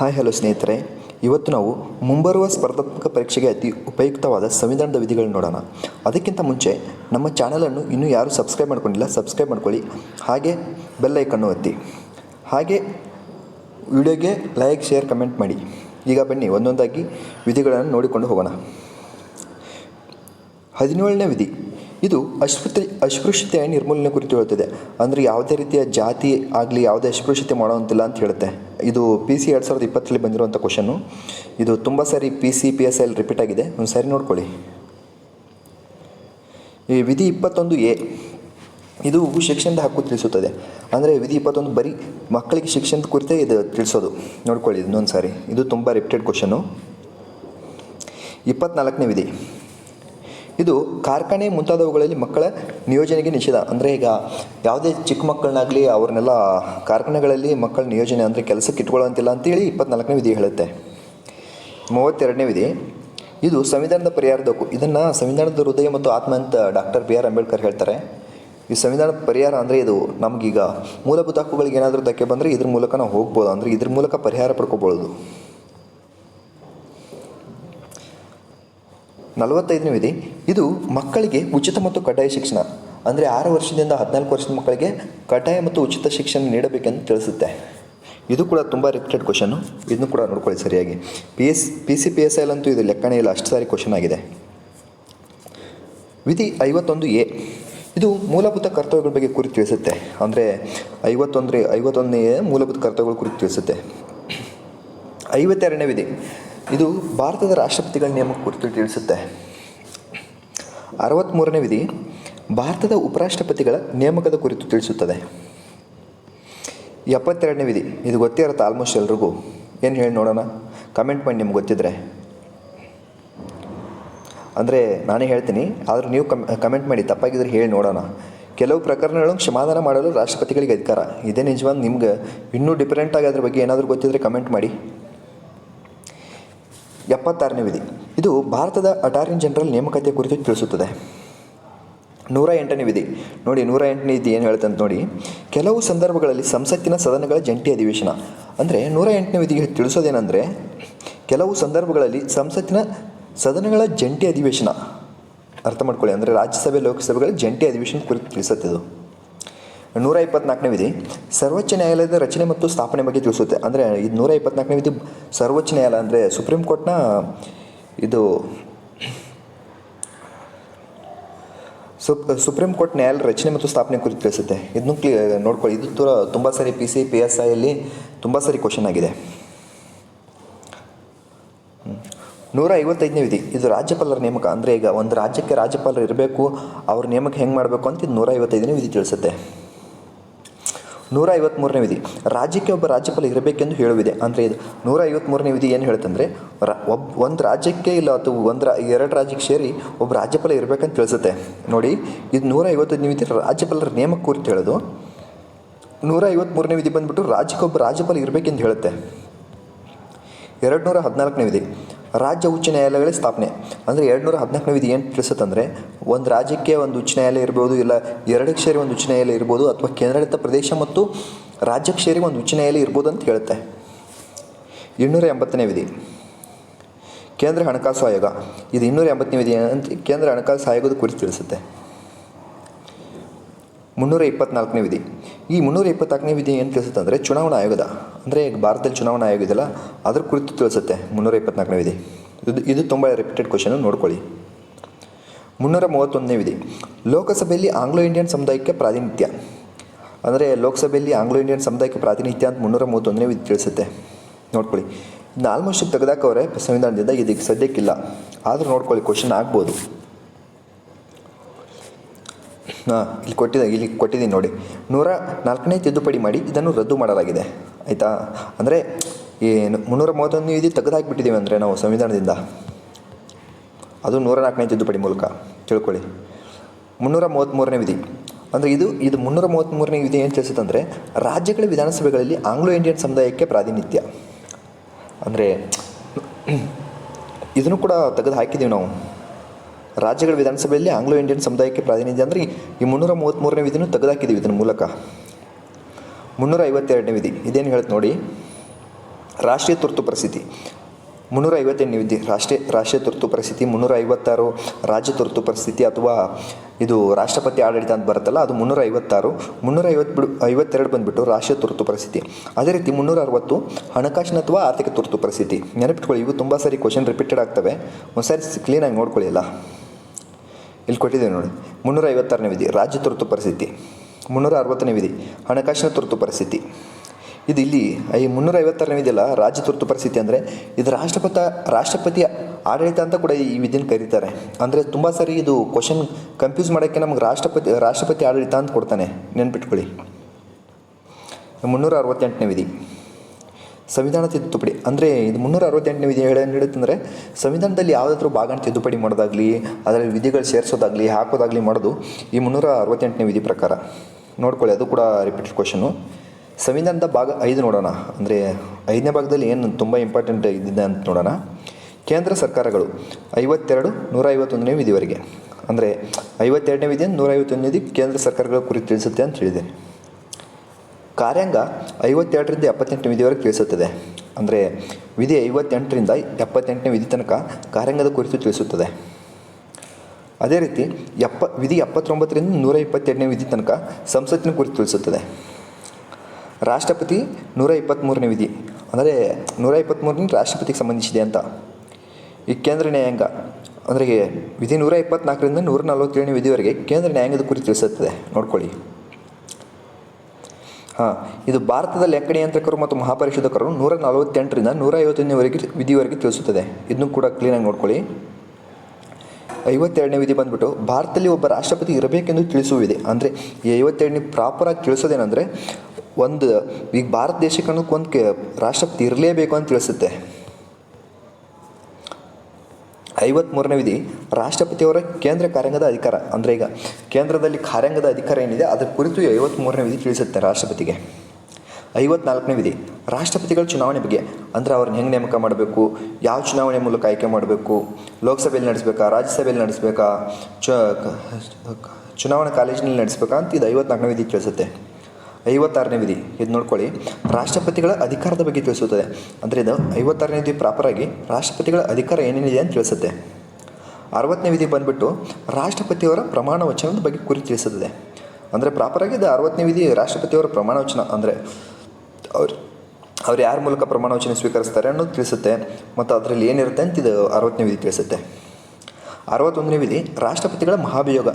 Hi hello ಸ್ನೇಹಿತರೆ, ಇವತ್ತು ನಾವು ಮುಂಬರುವ ಸ್ಪರ್ಧಾತ್ಮಕ ಪರೀಕ್ಷೆಗೆ ಅತಿ ಉಪಯುಕ್ತವಾದ ಸಂವಿಧಾನದ ವಿಧಿಗಳನ್ನು ನೋಡೋಣ. ಅದಕ್ಕಿಂತ ಮುಂಚೆ ನಮ್ಮ ಚಾನಲನ್ನು ಇನ್ನೂ ಯಾರು ಸಬ್ಸ್ಕ್ರೈಬ್ ಮಾಡ್ಕೊಂಡಿಲ್ಲ ಸಬ್ಸ್ಕ್ರೈಬ್ ಮಾಡ್ಕೊಳ್ಳಿ. ಹಾಗೆ ಬೆಲ್ ಐಕನ್ನು ಒತ್ತಿ. ಹಾಗೆ ವಿಡಿಯೋಗೆ ಲೈಕ್ ಶೇರ್ ಕಮೆಂಟ್ ಮಾಡಿ. ಈಗ ಬನ್ನಿ, ಒಂದೊಂದಾಗಿ ವಿಧಿಗಳನ್ನು ನೋಡಿಕೊಂಡು ಹೋಗೋಣ. ಹದಿನೇಳನೇ ವಿಧಿ. ಇದು ಅಸ್ಪೃಶ್ಯತೆ ಅಸ್ಪೃಶ್ಯತೆಯ ನಿರ್ಮೂಲನೆ ಕುರಿತು ಹೇಳುತ್ತದೆ ಅಂದರೆ ಯಾವುದೇ ರೀತಿಯ ಜಾತಿ ಆಗಲಿ ಯಾವುದೇ ಅಸ್ಪೃಶ್ಯತೆ ಮಾಡುವಂತಿಲ್ಲ ಅಂತ ಹೇಳುತ್ತೆ. ಇದು ಪಿ ಸಿ ಎರಡು ಸಾವಿರದ ಇಪ್ಪತ್ತರಲ್ಲಿ ಬಂದಿರುವಂಥ ಕ್ವಶನ್ನು ಇದು ತುಂಬ ಸಾರಿ P C P S L repeat ಆಗಿದೆ. ಒಂದು ಸಾರಿ ನೋಡ್ಕೊಳ್ಳಿ. ಈ ವಿಧಿ ಇಪ್ಪತ್ತೊಂದು ಎ, ಇದು ಶಿಕ್ಷಣದ ಹಕ್ಕು ತಿಳಿಸುತ್ತದೆ. ಅಂದರೆ ವಿಧಿ ಇಪ್ಪತ್ತೊಂದು ಬರೀ ಮಕ್ಕಳಿಗೆ ಶಿಕ್ಷಣದ ಕುರಿತೇ ಇದು ತಿಳಿಸೋದು. ನೋಡ್ಕೊಳ್ಳಿ ಇನ್ನೊಂದು ಸಾರಿ ಇದು ತುಂಬ ರಿಪೀಟೆಡ್ ಕ್ವಶನ್ನು ಇಪ್ಪತ್ನಾಲ್ಕನೇ ವಿಧಿ. ಇದು ಕಾರ್ಖಾನೆ ಮುಂತಾದವುಗಳಲ್ಲಿ ಮಕ್ಕಳ ನಿಯೋಜನೆಗೆ ನಿಷೇಧ. ಅಂದರೆ ಈಗ ಯಾವುದೇ ಚಿಕ್ಕ ಮಕ್ಕಳನ್ನಾಗಲಿ ಅವ್ರನ್ನೆಲ್ಲ ಕಾರ್ಖಾನೆಗಳಲ್ಲಿ ಮಕ್ಕಳ ನಿಯೋಜನೆ ಅಂದರೆ ಕೆಲಸಕ್ಕೆ ಇಟ್ಕೊಳ್ಳೋಂತಿಲ್ಲ ಅಂತೇಳಿ ಇಪ್ಪತ್ನಾಲ್ಕನೇ ವಿಧಿ ಹೇಳುತ್ತೆ. ಮೂವತ್ತೆರಡನೇ ವಿಧಿ, ಇದು ಸಂವಿಧಾನದ ಪರಿಹಾರದ ಹಕ್ಕು. ಇದನ್ನು ಸಂವಿಧಾನದ ಹೃದಯ ಮತ್ತು ಆತ್ಮ ಅಂತ ಡಾಕ್ಟರ್ ಬಿ ಆರ್ ಅಂಬೇಡ್ಕರ್ ಹೇಳ್ತಾರೆ. ಈ ಸಂವಿಧಾನದ ಪರಿಹಾರ ಅಂದರೆ ಇದು ನಮಗೀಗ ಮೂಲಭೂತ ಹಕ್ಕುಗಳಿಗೆ ಏನಾದರೂ ಧಕ್ಕೆ ಬಂದರೆ ಇದ್ರ ಮೂಲಕ ನಾವು ಹೋಗ್ಬೋದು. ಅಂದರೆ ಇದ್ರ ಮೂಲಕ ಪರಿಹಾರ ಪಡ್ಕೋಬೋದು. ನಲವತ್ತೈದನೇ ವಿಧಿ. ಇದು ಮಕ್ಕಳಿಗೆ ಉಚಿತ ಮತ್ತು ಕಡ್ಡಾಯ ಶಿಕ್ಷಣ. ಅಂದರೆ ಆರು ವರ್ಷದಿಂದ ಹದಿನಾಲ್ಕು ವರ್ಷದ ಮಕ್ಕಳಿಗೆ ಕಡ್ಡಾಯ ಮತ್ತು ಉಚಿತ ಶಿಕ್ಷಣ ನೀಡಬೇಕೆಂದು ತಿಳಿಸುತ್ತೆ. ಇದು ಕೂಡ ತುಂಬ ರಿಪೀಟೆಡ್ ಕ್ವಶನ್ನು ಇದನ್ನು ಕೂಡ ನೋಡ್ಕೊಳ್ಳಿ ಸರಿಯಾಗಿ. P S P C P S I'll ಅಂತೂ ಇದು ಲೆಕ್ಕನೇ ಇಲ್ಲ. ಅಷ್ಟು ಸಾರಿ ಕ್ವಶನ್ ಆಗಿದೆ. ವಿಧಿ ಐವತ್ತೊಂದು ಎ. ಇದು ಮೂಲಭೂತ ಕರ್ತವ್ಯಗಳ ಬಗ್ಗೆ ಕುರಿತು ತಿಳಿಸುತ್ತೆ. ಅಂದರೆ ಐವತ್ತೊಂದರೆ ಐವತ್ತೊಂದನೇ ಮೂಲಭೂತ ಕರ್ತವ್ಯಗಳ ಕುರಿತು ತಿಳಿಸುತ್ತೆ. ಐವತ್ತೆರಡನೇ ವಿಧಿ. ಇದು ಭಾರತದ ರಾಷ್ಟ್ರಪತಿಗಳ ನೇಮಕ ಕುರಿತು ತಿಳಿಸುತ್ತೆ. ಅರವತ್ತ್ಮೂರನೇ ವಿಧಿ ಭಾರತದ ಉಪರಾಷ್ಟ್ರಪತಿಗಳ ನೇಮಕದ ಕುರಿತು ತಿಳಿಸುತ್ತದೆ. ಎಪ್ಪತ್ತೆರಡನೇ ವಿಧಿ, ಇದು ಗೊತ್ತೇ ಆಲ್ಮೋಸ್ಟ್ ಎಲ್ರಿಗೂ. ಏನು ಹೇಳಿ ನೋಡೋಣ? ಕಮೆಂಟ್ ಮಾಡಿ ನಿಮ್ಗೆ ಗೊತ್ತಿದ್ರೆ. ಅಂದರೆ ನಾನೇ ಹೇಳ್ತೀನಿ, ಆದರೂ ನೀವು ಕಮ್ ಕಮೆಂಟ್ ಮಾಡಿ, ತಪ್ಪಾಗಿದ್ರೆ ಹೇಳಿ ನೋಡೋಣ. ಕೆಲವು ಪ್ರಕರಣಗಳನ್ನು ಕ್ಷಮಾದಾನ ಮಾಡಲು ರಾಷ್ಟ್ರಪತಿಗಳಿಗೆ ಅಧಿಕಾರ. ಇದೇ ನಿಜವಾದ ನಿಮ್ಗೆ ಇನ್ನೂ ಡಿಫರೆಂಟ್ ಆಗಿ ಅದ್ರ ಬಗ್ಗೆ ಏನಾದರೂ ಗೊತ್ತಿದ್ರೆ ಕಮೆಂಟ್ ಮಾಡಿ. ಎಪ್ಪತ್ತಾರನೇ ವಿಧಿ. ಇದು ಭಾರತದ ಅಟಾರ್ನಿ ಜನರಲ್ ನೇಮಕತೆ ಕುರಿತು ತಿಳಿಸುತ್ತದೆ. ನೂರ ಎಂಟನೇ ವಿಧಿ. ನೋಡಿ, ನೂರ ಎಂಟನೇ ವಿಧಿ ಏನು ಹೇಳ್ತಂತ ನೋಡಿ. ಕೆಲವು ಸಂದರ್ಭಗಳಲ್ಲಿ ಸಂಸತ್ತಿನ ಸದನಗಳ ಜಂಟಿ ಅಧಿವೇಶನ. ಅಂದರೆ ನೂರ ಎಂಟನೇ ವಿಧಿಗೆ ತಿಳಿಸೋದೇನೆಂದರೆ, ಕೆಲವು ಸಂದರ್ಭಗಳಲ್ಲಿ ಸಂಸತ್ತಿನ ಸದನಗಳ ಜಂಟಿ ಅಧಿವೇಶನ. ಅರ್ಥ ಮಾಡ್ಕೊಳ್ಳಿ, ಅಂದರೆ ರಾಜ್ಯಸಭೆ, ಲೋಕಸಭೆಗಳ ಜಂಟಿ ಅಧಿವೇಶನ ಕುರಿತು ತಿಳಿಸುತ್ತೆ ಇದು. ನೂರ ಇಪ್ಪತ್ನಾಲ್ಕನೇ ವಿಧಿ ಸರ್ವೋಚ್ಚ ನ್ಯಾಯಾಲಯದ ರಚನೆ ಮತ್ತು ಸ್ಥಾಪನೆ ಬಗ್ಗೆ ತಿಳಿಸುತ್ತೆ. ಅಂದರೆ ಇದು ನೂರ ಇಪ್ಪತ್ನಾಲ್ಕನೇ ವಿಧಿ ಸರ್ವೋಚ್ಚ ನ್ಯಾಯಾಲಯ, ಅಂದರೆ ಸುಪ್ರೀಂ ಕೋರ್ಟ್ನ ಇದು ಸುಪ್, ಸುಪ್ರೀಂ ಕೋರ್ಟ್ ನ್ಯಾಯಾಲಯ ರಚನೆ ಮತ್ತು ಸ್ಥಾಪನೆ ಕುರಿತು ತಿಳಿಸುತ್ತೆ. ಇದನ್ನು ಕ್ಲಿ, ನೋಡ್ಕೊಳ್ಳಿ. ಇದು ತು, ತುಂಬ ಸಾರಿ ಪಿ ಸಿ ಪಿ ಎಸ್ ಐಯಲ್ಲಿ ತುಂಬ ಸಾರಿ ಕ್ವಶನ್ ಆಗಿದೆ. ನೂರ ಐವತ್ತೈದನೇ ವಿಧಿ. ಇದು ರಾಜ್ಯಪಾಲರ ನೇಮಕ. ಅಂದರೆ ಈಗ ಒಂದು ರಾಜ್ಯಕ್ಕೆ ರಾಜ್ಯಪಾಲರು ಇರಬೇಕು, ಅವ್ರ ನೇಮಕ ಹೆಂಗೆ ಮಾಡಬೇಕು ಅಂತ ಇದು ನೂರ ಐವತ್ತೈದನೇ ವಿಧಿ ತಿಳಿಸುತ್ತೆ. ನೂರ ಐವತ್ತ್ಮೂರನೇ ವಿಧಿ. ರಾಜ್ಯಕ್ಕೆ ಒಬ್ಬ ರಾಜ್ಯಪಾಲ ಇರಬೇಕೆಂದು ಹೇಳುವಿದೆ. ಅಂದರೆ ಇದು ನೂರ ಐವತ್ತ್ಮೂರನೇ ವಿಧಿ ಏನು ಹೇಳುತ್ತಂದರೆ, ರ ಒಬ್ಬ ಒಂದು ರಾಜ್ಯಕ್ಕೆ ಇಲ್ಲ, ಅಥವಾ ಒಂದು ರಾ ಎರಡು ರಾಜ್ಯಕ್ಕೆ ಸೇರಿ ಒಬ್ಬ ರಾಜ್ಯಪಾಲ ಇರಬೇಕಂತ ತಿಳಿಸುತ್ತೆ. ನೋಡಿ, ಇದು ನೂರ ಐವತ್ತೈದನೇ ವಿಧಿ, ರಾಜ್ಯಪಾಲರ ನೇಮಕ ಕುರಿತು ಹೇಳೋದು. ನೂರ ಐವತ್ತ್ಮೂರನೇ ವಿಧಿ ಬಂದುಬಿಟ್ಟು ರಾಜ್ಯಕ್ಕೆ ಒಬ್ಬ ರಾಜ್ಯಪಾಲ ಇರಬೇಕೆಂದು ಹೇಳುತ್ತೆ. ಎರಡು ನೂರ ಹದಿನಾಲ್ಕನೇ ವಿಧಿ. ರಾಜ್ಯ ಉಚ್ಚ ನ್ಯಾಯಾಲಯಗಳ ಸ್ಥಾಪನೆ. ಅಂದರೆ ಎರಡು ನೂರ ಹದಿನಾಲ್ಕನೇ ವಿಧಿ ಏನು ತಿಳಿಸುತ್ತಂದರೆ, ಒಂದು ರಾಜ್ಯಕ್ಕೆ ಒಂದು ಉಚ್ಚ ನ್ಯಾಯಾಲಯ ಇರ್ಬೋದು, ಇಲ್ಲ ಎರಡಕ್ಕೆ ಸೇರಿ ಒಂದು ಉಚ್ಚ ನ್ಯಾಯಾಲಯ ಇರ್ಬೋದು, ಅಥವಾ ಕೇಂದ್ರಾಡಳಿತ ಪ್ರದೇಶ ಮತ್ತು ರಾಜ್ಯಕ್ಕೆ ಸೇರಿ ಒಂದು ಉಚ್ಚ ನ್ಯಾಯಾಲಯ ಇರ್ಬೋದು ಅಂತ ಹೇಳುತ್ತೆ. ಇನ್ನೂರ ಎಂಬತ್ತನೇ ವಿಧಿ. ಕೇಂದ್ರ ಹಣಕಾಸು ಆಯೋಗ. ಇದು ಇನ್ನೂರ ಎಂಬತ್ತನೇ ವಿಧಿ ಅಂತ ಕೇಂದ್ರ ಹಣಕಾಸು ಆಯೋಗದ ಕುರಿತು ತಿಳಿಸುತ್ತೆ. ಮುನ್ನೂರ ಇಪ್ಪತ್ನಾಲ್ಕನೇ ವಿಧಿ. ಈ ಮುನ್ನೂರ ಇಪ್ಪತ್ನಾಲ್ಕನೇ ವಿಧಿ ಏನು ತಿಳಿಸುತ್ತೆ ಅಂದರೆ ಚುನಾವಣಾ ಆಯೋಗದ, ಅಂದರೆ ಈಗ ಭಾರತದಲ್ಲಿ ಚುನಾವಣಾ ಆಯೋಗ ಇದೆಯಲ್ಲ, ಅದ್ರ ಕುರಿತು ತಿಳಿಸುತ್ತೆ ಮುನ್ನೂರ ಇಪ್ಪತ್ನಾಲ್ಕನೇ ವಿಧಿ. ಇದು ಇದು ತುಂಬ ರಿಪೀಟೆಡ್ ಕ್ವಶನು ನೋಡ್ಕೊಳ್ಳಿ. ಮುನ್ನೂರ ಮೂವತ್ತೊಂದನೇ ವಿಧಿ. ಲೋಕಸಭೆಯಲ್ಲಿ ಆಂಗ್ಲೋ ಇಂಡಿಯನ್ ಸಮುದಾಯಕ್ಕೆ ಪ್ರಾತಿನಿಧ್ಯ. ಅಂದರೆ ಲೋಕಸಭೆಯಲ್ಲಿ ಆಂಗ್ಲೋ ಇಂಡಿಯನ್ ಸಮುದಾಯಕ್ಕೆ ಪ್ರಾತಿನಿಧ್ಯ ಅಂತ ಮುನ್ನೂರ ಮೂವತ್ತೊಂದನೇ ವಿಧಿ ತಿಳಿಸುತ್ತೆ. ನೋಡ್ಕೊಳ್ಳಿ. ಇದನ್ನ ಆಲ್ಮೋಸ್ಟ್ ತೆಗೆದಾಕವ್ರೆ ಸಂವಿಧಾನದಿಂದ ಇದಕ್ಕೆ ಸದ್ಯಕ್ಕಿಲ್ಲ. ಆದರೂ ನೋಡ್ಕೊಳ್ಳಿ ಕ್ವಶನ್ ಆಗ್ಬೋದು. ಹಾಂ ಇಲ್ಲಿ ಕೊಟ್ಟಿದ್ದ, ಇಲ್ಲಿ ಕೊಟ್ಟಿದ್ದೀನಿ ನೋಡಿ. ನೂರ ನಾಲ್ಕನೇ ತಿದ್ದುಪಡಿ ಮಾಡಿ ಇದನ್ನು ರದ್ದು ಮಾಡಲಾಗಿದೆ. ಆಯಿತಾ? ಅಂದರೆ ಏನು, ಮುನ್ನೂರ ಮೂವತ್ತೊಂದನೇ ವಿಧಿ ತೆಗೆದುಹಾಕಿಬಿಟ್ಟಿದ್ದೀವಿ ಅಂದರೆ ನಾವು ಸಂವಿಧಾನದಿಂದ. ಅದು ನೂರ ನಾಲ್ಕನೇ ತಿದ್ದುಪಡಿ ಮೂಲಕ. ತಿಳ್ಕೊಳ್ಳಿ. ಮುನ್ನೂರ ಮೂವತ್ತ್ಮೂರನೇ ವಿಧಿ. ಅಂದರೆ ಇದು ಇದು ಮುನ್ನೂರ ಮೂವತ್ತ್ಮೂರನೇ ವಿಧಿ ಏನು ತಿಳಿಸುತ್ತೆ ಅಂದರೆ ರಾಜ್ಯಗಳ ವಿಧಾನಸಭೆಗಳಲ್ಲಿ ಆಂಗ್ಲೋ ಇಂಡಿಯನ್ ಸಮುದಾಯಕ್ಕೆ ಪ್ರಾತಿನಿಧ್ಯ. ಅಂದರೆ ಇದನ್ನು ಕೂಡ ತೆಗೆದು ಹಾಕಿದ್ದೀವಿ ನಾವು. ರಾಜ್ಯಗಳ ವಿಧಾನಸಭೆಯಲ್ಲಿ ಆಂಗ್ಲೋ ಇಂಡಿಯನ್ ಸಮುದಾಯಕ್ಕೆ ಪ್ರಾತಿನಿಧ್ಯ ಅಂದರೆ ಈ ಮುನ್ನೂರ ಮೂವತ್ತ್ಮೂರನೇ ವಿಧಿನೂ ತೆಗೆದುಹಾಕಿದ್ದೀವಿ ಇದರ ಮೂಲಕ. ಮುನ್ನೂರ ಐವತ್ತೆರಡನೇ ವಿಧಿ. ಇದೇನು ಹೇಳುತ್ತೆ ನೋಡಿ? ರಾಷ್ಟ್ರೀಯ ತುರ್ತು ಪರಿಸ್ಥಿತಿ. ಮುನ್ನೂರ ಐವತ್ತೆಂಟನೇ ವಿಧಿ. ರಾಷ್ಟ್ರೀಯ ರಾಷ್ಟ್ರೀಯ ತುರ್ತು ಪರಿಸ್ಥಿತಿ. ಮುನ್ನೂರ ಐವತ್ತಾರು ರಾಜ್ಯ ತುರ್ತು ಪರಿಸ್ಥಿತಿ ಅಥವಾ ಇದು ರಾಷ್ಟ್ರಪತಿ ಆಡಳಿತ ಅಂತ ಬರುತ್ತಲ್ಲ, ಅದು ಮುನ್ನೂರ ಐವತ್ತಾರು. ಮುನ್ನೂರ ಐವತ್ತು ಬಿಡು, ಐವತ್ತೆರಡು ಬಂದುಬಿಟ್ಟು ರಾಷ್ಟ್ರೀಯ ತುರ್ತು ಪರಿಸ್ಥಿತಿ. ಅದೇ ರೀತಿ ಮುನ್ನೂರ ಅರವತ್ತು ಹಣಕಾಸಿನ ಅಥವಾ ಆರ್ಥಿಕ ತುರ್ತು ಪರಿಸ್ಥಿತಿ. ನೆನಪಿಟ್ಕೊಳ್ಳಿ, ಇವು ತುಂಬ ಸರಿ ಕ್ವಶನ್ ರಿಪೀಟೆಡ್ ಆಗ್ತವೆ. ಒಂದ್ಸಾರಿ ಕ್ಲೀನಾಗಿ ನೋಡ್ಕೊಳ್ಳಿ ಅಲ್ಲ ಇಲ್ಲಿ ಕೊಟ್ಟಿದ್ದೇವೆ ನೋಡಿ. ಮುನ್ನೂರ ಐವತ್ತಾರನೇ ವಿಧಿ, ರಾಜ್ಯ ತುರ್ತು ಪರಿಸ್ಥಿತಿ. ಮುನ್ನೂರ ಅರವತ್ತನೇ ವಿಧಿ, ಹಣಕಾಸಿನ ತುರ್ತು ಪರಿಸ್ಥಿತಿ. ಇದು ಇಲ್ಲಿ, ಈ ಮುನ್ನೂರ ಐವತ್ತಾರನೇ ವಿಧಿಯಲ್ಲ ರಾಜ್ಯ ತುರ್ತು ಪರಿಸ್ಥಿತಿ ಅಂದರೆ, ಇದು ರಾಷ್ಟ್ರಪತ ರಾಷ್ಟ್ರಪತಿ ಆಡಳಿತ ಅಂತ ಕೂಡ ಈ ವಿಧಿನ ಕರೀತಾರೆ. ಅಂದರೆ ತುಂಬ ಸರಿ ಇದು ಕ್ವಶನ್ ಕನ್ಫ್ಯೂಸ್ ಮಾಡೋಕ್ಕೆ ನಮ್ಗೆ ರಾಷ್ಟ್ರಪತಿ ರಾಷ್ಟ್ರಪತಿ ಆಡಳಿತ ಅಂತ ಕೊಡ್ತಾನೆ. ನೆನ್ಪಿಟ್ಕೊಳ್ಳಿ. ಮುನ್ನೂರ ಅರವತ್ತೆಂಟನೇ ವಿಧಿ. ಸಂವಿಧಾನ ತಿದ್ದುಪಡಿ. ಅಂದರೆ ಇದು ಮುನ್ನೂರ ಅರವತ್ತೆಂಟನೇ ವಿಧಿ ನೀಡುತ್ತಂದರೆ ಸಂವಿಧಾನದಲ್ಲಿ ಯಾವುದಾದ್ರೂ ಭಾಗನ ತಿದ್ದುಪಡಿ ಮಾಡೋದಾಗಲಿ, ಅದರಲ್ಲಿ ವಿಧಿಗಳು ಸೇರಿಸೋದಾಗಲಿ, ಹಾಕೋದಾಗಲಿ ಮಾಡೋದು ಈ ಮುನ್ನೂರ ಅರವತ್ತೆಂಟನೇ ವಿಧಿ ಪ್ರಕಾರ. ನೋಡ್ಕೊಳ್ಳಿ, ಅದು ಕೂಡ ರಿಪೀಟೆಡ್ ಕ್ವಶನು ಸಂವಿಧಾನದ ಭಾಗ ಐದು ನೋಡೋಣ. ಅಂದರೆ ಐದನೇ ಭಾಗದಲ್ಲಿ ಏನು ತುಂಬ ಇಂಪಾರ್ಟೆಂಟ್ ಇದ್ದಿದೆ ಅಂತ ನೋಡೋಣ. ಕೇಂದ್ರ ಸರ್ಕಾರಗಳು ಐವತ್ತೆರಡು, ನೂರ ಐವತ್ತೊಂದನೇ ವಿಧಿವರೆಗೆ. ಅಂದರೆ ಐವತ್ತೆರಡನೇ ವಿಧಿ ನೂರ ಐವತ್ತೊಂದನೇ ವಿಧಿ ಕೇಂದ್ರ ಸರ್ಕಾರಗಳ ಕುರಿತು ತಿಳಿಸುತ್ತೆ ಅಂತ ಹೇಳಿದೆ ಕಾರ್ಯಾಂಗ ಐವತ್ತೆರಡರಿಂದ ಎಪ್ಪತ್ತೆಂಟನೇ ವಿಧಿವರೆಗೆ ತಿಳಿಸುತ್ತದೆ. ಅಂದರೆ ವಿಧಿ ಐವತ್ತೆಂಟರಿಂದ ಎಪ್ಪತ್ತೆಂಟನೇ ವಿಧಿ ತನಕ ಕಾರ್ಯಾಂಗದ ಕುರಿತು ತಿಳಿಸುತ್ತದೆ. ಅದೇ ರೀತಿ ಎಪ್ಪ, ವಿಧಿ ಎಪ್ಪತ್ತೊಂಬತ್ತರಿಂದ ನೂರ ಇಪ್ಪತ್ತೆರಡನೇ ವಿಧಿ ತನಕ ಸಂಸತ್ತಿನ ಕುರಿತು ತಿಳಿಸುತ್ತದೆ. ರಾಷ್ಟ್ರಪತಿ ನೂರ ಇಪ್ಪತ್ತ್ಮೂರನೇ ವಿಧಿ, ಅಂದರೆ ನೂರ ಇಪ್ಪತ್ತ್ಮೂರನೇ ರಾಷ್ಟ್ರಪತಿಗೆ ಸಂಬಂಧಿಸಿದೆ ಅಂತ. ಈ ಕೇಂದ್ರ ನ್ಯಾಯಾಂಗ, ಅಂದರೆ ವಿಧಿ ನೂರ ಇಪ್ಪತ್ನಾಲ್ಕರಿಂದ ನೂರ ನಲವತ್ತೇಳನೇ ವಿಧಿವರೆಗೆ ಕೇಂದ್ರ ನ್ಯಾಯಾಂಗದ ಕುರಿತು ತಿಳಿಸುತ್ತದೆ. ನೋಡ್ಕೊಳ್ಳಿ. ಹಾಂ, ಇದು ಭಾರತದ ಲೆಕ್ಕ ನಿಯಂತ್ರಕರು ಮತ್ತು ಮಹಾಪರಿಶೋಧಕರು ನೂರ ನಲವತ್ತೆಂಟರಿಂದ ನೂರ ಐವತ್ತೊಂದನೇವರೆಗೆ ವಿಧಿವರೆಗೆ ತಿಳಿಸುತ್ತದೆ. ಇದನ್ನು ಕೂಡ ಕ್ಲೀನಾಗಿ ನೋಡ್ಕೊಳ್ಳಿ. ಐವತ್ತೆರಡನೇ ವಿಧಿ ಬಂದ್ಬಿಟ್ಟು, ಭಾರತದಲ್ಲಿ ಒಬ್ಬ ರಾಷ್ಟ್ರಪತಿ ಇರಬೇಕೆಂದು ತಿಳಿಸುವಿದೆ. ಅಂದರೆ, ಈ ಐವತ್ತೆರಡನೇ ಪ್ರಾಪರಾಗಿ ತಿಳಿಸೋದೇನೆಂದರೆ, ಒಂದು ಈಗ ಭಾರತ ದೇಶಕ್ಕೆ ಒಂದು ರಾಷ್ಟ್ರಪತಿ ಇರಲೇಬೇಕು ಅಂತ ತಿಳಿಸುತ್ತೆ. ಐವತ್ತ್ಮೂರನೇ ವಿಧಿ, ರಾಷ್ಟ್ರಪತಿಯವರ ಕೇಂದ್ರ ಕಾರ್ಯಾಂಗದ ಅಧಿಕಾರ. ಅಂದರೆ ಈಗ ಕೇಂದ್ರದಲ್ಲಿ ಕಾರ್ಯಾಂಗದ ಅಧಿಕಾರ ಏನಿದೆ, ಅದರ ಕುರಿತು ಐವತ್ತ್ಮೂರನೇ ವಿಧಿ ತಿಳಿಸುತ್ತೆ ರಾಷ್ಟ್ರಪತಿಗೆ. ಐವತ್ನಾಲ್ಕನೇ ವಿಧಿ, ರಾಷ್ಟ್ರಪತಿಗಳ ಚುನಾವಣೆ ಬಗ್ಗೆ. ಅಂದರೆ ಅವ್ರನ್ನ ಹೆಂಗೆ ನೇಮಕ ಮಾಡಬೇಕು, ಯಾವ ಚುನಾವಣೆ ಮೂಲಕ ಆಯ್ಕೆ ಮಾಡಬೇಕು, ಲೋಕಸಭೆಯಲ್ಲಿ ನಡೆಸಬೇಕಾ, ರಾಜ್ಯಸಭೆಯಲ್ಲಿ ನಡೆಸಬೇಕಾ ಚುನಾವಣಾ ಕಾಲೇಜಿನಲ್ಲಿ ನಡೆಸಬೇಕಾ ಅಂತ ಇದು ಐವತ್ನಾಲ್ಕನೇ ವಿಧಿ ತಿಳಿಸುತ್ತೆ. ಐವತ್ತಾರನೇ ವಿಧಿ. ಇದು ನೋಡ್ಕೊಳ್ಳಿ. ರಾಷ್ಟ್ರಪತಿಗಳ ಅಧಿಕಾರದ ಬಗ್ಗೆ ತಿಳಿಸುತ್ತದೆ. ಅಂದರೆ ಇದು ಐವತ್ತಾರನೇ ವಿಧಿ ಪ್ರಾಪರಾಗಿ ರಾಷ್ಟ್ರಪತಿಗಳ ಅಧಿಕಾರ ಏನೇನಿದೆ ಅಂತ ತಿಳಿಸುತ್ತೆ. ಅರವತ್ತನೇ ವಿಧಿ ಬಂದ್ಬಿಟ್ಟು ರಾಷ್ಟ್ರಪತಿಯವರ ಪ್ರಮಾಣ ವಚನದ ಬಗ್ಗೆ ಕುರಿತು ತಿಳಿಸುತ್ತದೆ. ಅಂದರೆ ಪ್ರಾಪರಾಗಿ ಇದು ಅರವತ್ತನೇ ವಿಧಿ ರಾಷ್ಟ್ರಪತಿಯವರ ಪ್ರಮಾಣ ವಚನ. ಅಂದರೆ ಅವ್ರು ಅವ್ರು ಯಾರ ಮೂಲಕ ಪ್ರಮಾಣ ವಚನ ಸ್ವೀಕರಿಸ್ತಾರೆ ಅನ್ನೋದು ತಿಳಿಸುತ್ತೆ. ಮತ್ತು ಅದರಲ್ಲಿ ಏನಿರುತ್ತೆ ಅಂತ ಇದು ಅರವತ್ತನೇ ವಿಧಿ ತಿಳಿಸುತ್ತೆ. ಅರವತ್ತೊಂದನೇ ವಿಧಿ ರಾಷ್ಟ್ರಪತಿಗಳ ಮಹಾಭಿಯೋಗ.